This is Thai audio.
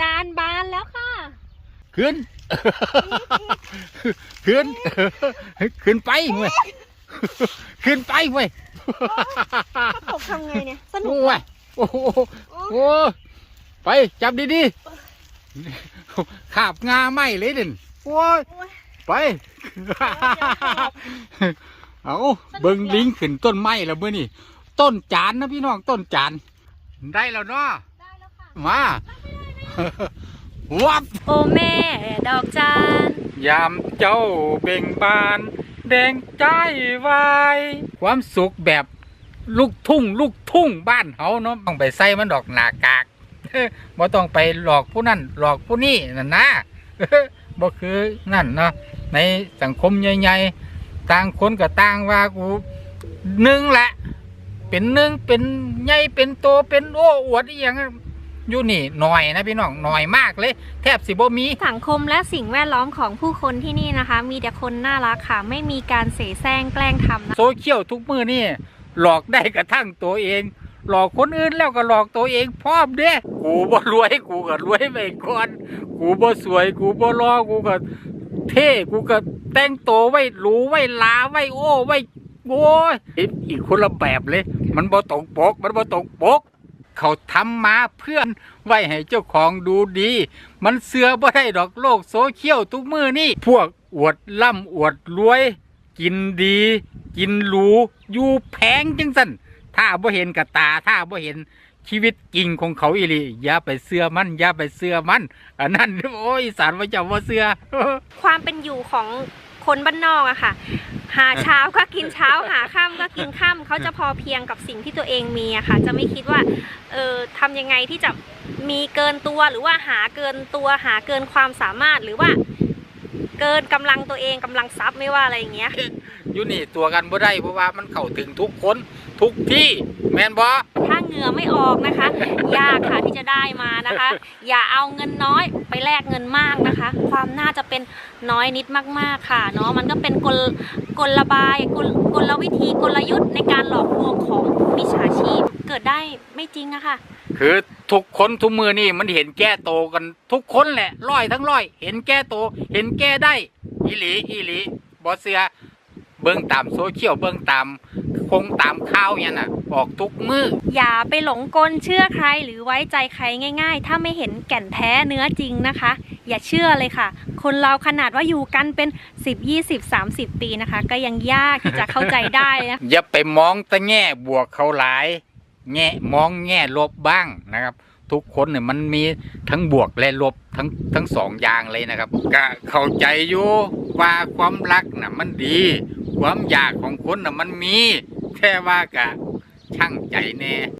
จานบานแล้วค่ะ ขึ้น ขึ้น ขึ้นไปเว้ยขึ้นไปเว้ยตกทำไงเนี่ย สนุกโอ้ยโอ้โหโอ้ไปจับดีๆขาบงาไหมเลยเด่นโอ้ยโอ้ยไป เอาเบิ่งลิงขึ้นต้นไม้แล้วเมื่อนี่ต้นจานนะพี่น้องต้นจาน ได้แล้วเนาะได้แล้วค่ะมา วับโอแม่ดอกจานยามเจ้าเบ่งบาน แดงใจวายความสุขแบบลูกทุ่ง ลูกทุ่งบ้านเฮาเนาะต้องไปใส่มันดอกหนากากบ่ต้องไปหลอกผู้นั่นหลอกผู้นี่นั่นนะบ่คือนั่นเนาะในสังคมใหญ่ๆต่างคนก็ต่างว่ากูหนึ่งแหละ เป็นหนึ่งเป็นใหญ่เป็นโตเป็นโอ้อวดอีหยัง อยู่นี่หน่อยนะพี่น้องหน่อยมากเลย แทบสิบ่มี สังคมและสิ่งแวดล้อมของผู้คนที่นี่นะคะ มีแต่คนน่ารักค่ะ ไม่มีการเสแสร้งแกล้งทำนะโซเชียลทุกมือนี่ หลอกได้กระทั่งตัวเอง หลอกคนอื่นแล้วก็หลอกตัวเองพร้อมเด้กูบ่รวยกูก็รวยไปก่อนกูบ่สวยกูบ่รอกูก็เท่กูก็แต่งตัวไว้หรูไว้ลาไว้โอ้ไว้โอ้ยอีกคนละแบบเลย มันบ่ตรงปก มันบ่ตรงปก เขาทำมาเพื่อนไว้ให้เจ้าของดูดี มันเสือบ่ได้ดอกโลกโซเชียลทุกมือนี่ พวกอวดล่ำอวดรวย กินดี กินหรูอยู่แพงจังสันถ้าบ่เห็นกับตาถ้าบ่เห็นชีวิตจริงของเขาอีหลีอย่าไปเสือมันอย่าไปเสือมันอันนั้นโอ้ยสารว่าจะว่าเสือความเป็นอยู่ของคนบ้านนอกอะค่ะ หาเช้าก็กินเช้าหาค่ำก็กินค่ำเขาจะพอเพียงกับสิ่งที่ตัวเองมีอะค่ะ จะไม่คิดว่าเออทำยังไงที่จะมีเกินตัวหรือว่าหาเกินตัวหาเกินความสามารถหรือว่า เกินกำลังตัวเองกำลังทรัพย์ไม่ว่าอะไรอย่างเงี้ยอยู่นี่ตัวกันบ่ได้เพราะว่ามันเข้าถึงทุกคนทุกที่แม่นบ่ถ้าเหงื่อไม่ออกนะคะ ยากค่ะที่จะได้มานะคะ อย่าเอาเงินน้อยไปแลกเงินมากนะคะ ความน่าจะเป็นน้อยนิดมากๆค่ะเนาะมันก็เป็นกล กลบายกลกลวิธีกลยุทธ์ในการหลอกลวงของมิจฉาชีพเกิดได้ไม่จริงอะค่ะ คือทุกคนทุกมือนี่มันเห็นแก้โตกันทุกคนแหละร้อยทั้งร้อย เห็นแก้โต เห็นแก้ได้อีหลีอีหลีบ่เสีย เบิ่งตามโซเชียลเบิ่งตามคงตามข่าวเนี่ยน่ะ ออกทุกมืออย่าไปหลงกลเชื่อใครหรือไว้ใจใครง่าย ๆ ถ้าไม่เห็นแก่นแท้เนื้อจริงนะคะ อย่าเชื่อเลยค่ะ คนเราขนาดว่าอยู่กันเป็น 10 20 30 ปีนะคะ ก็ยังยากที่จะเข้าใจได้นะอย่าไปมองแต่แง่บวกเขาหลาย แง่มองแง่ลบบ้างนะครับทุกคนเนี่ยมันมีทั้งบวกและลบทั้งทั้งสองอย่างเลยนะครับ ก็เข้าใจอยู่ว่าความรักน่ะมันดี ความอยากของคนน่ะมันมี แค่ว่ากะช่างใจแน่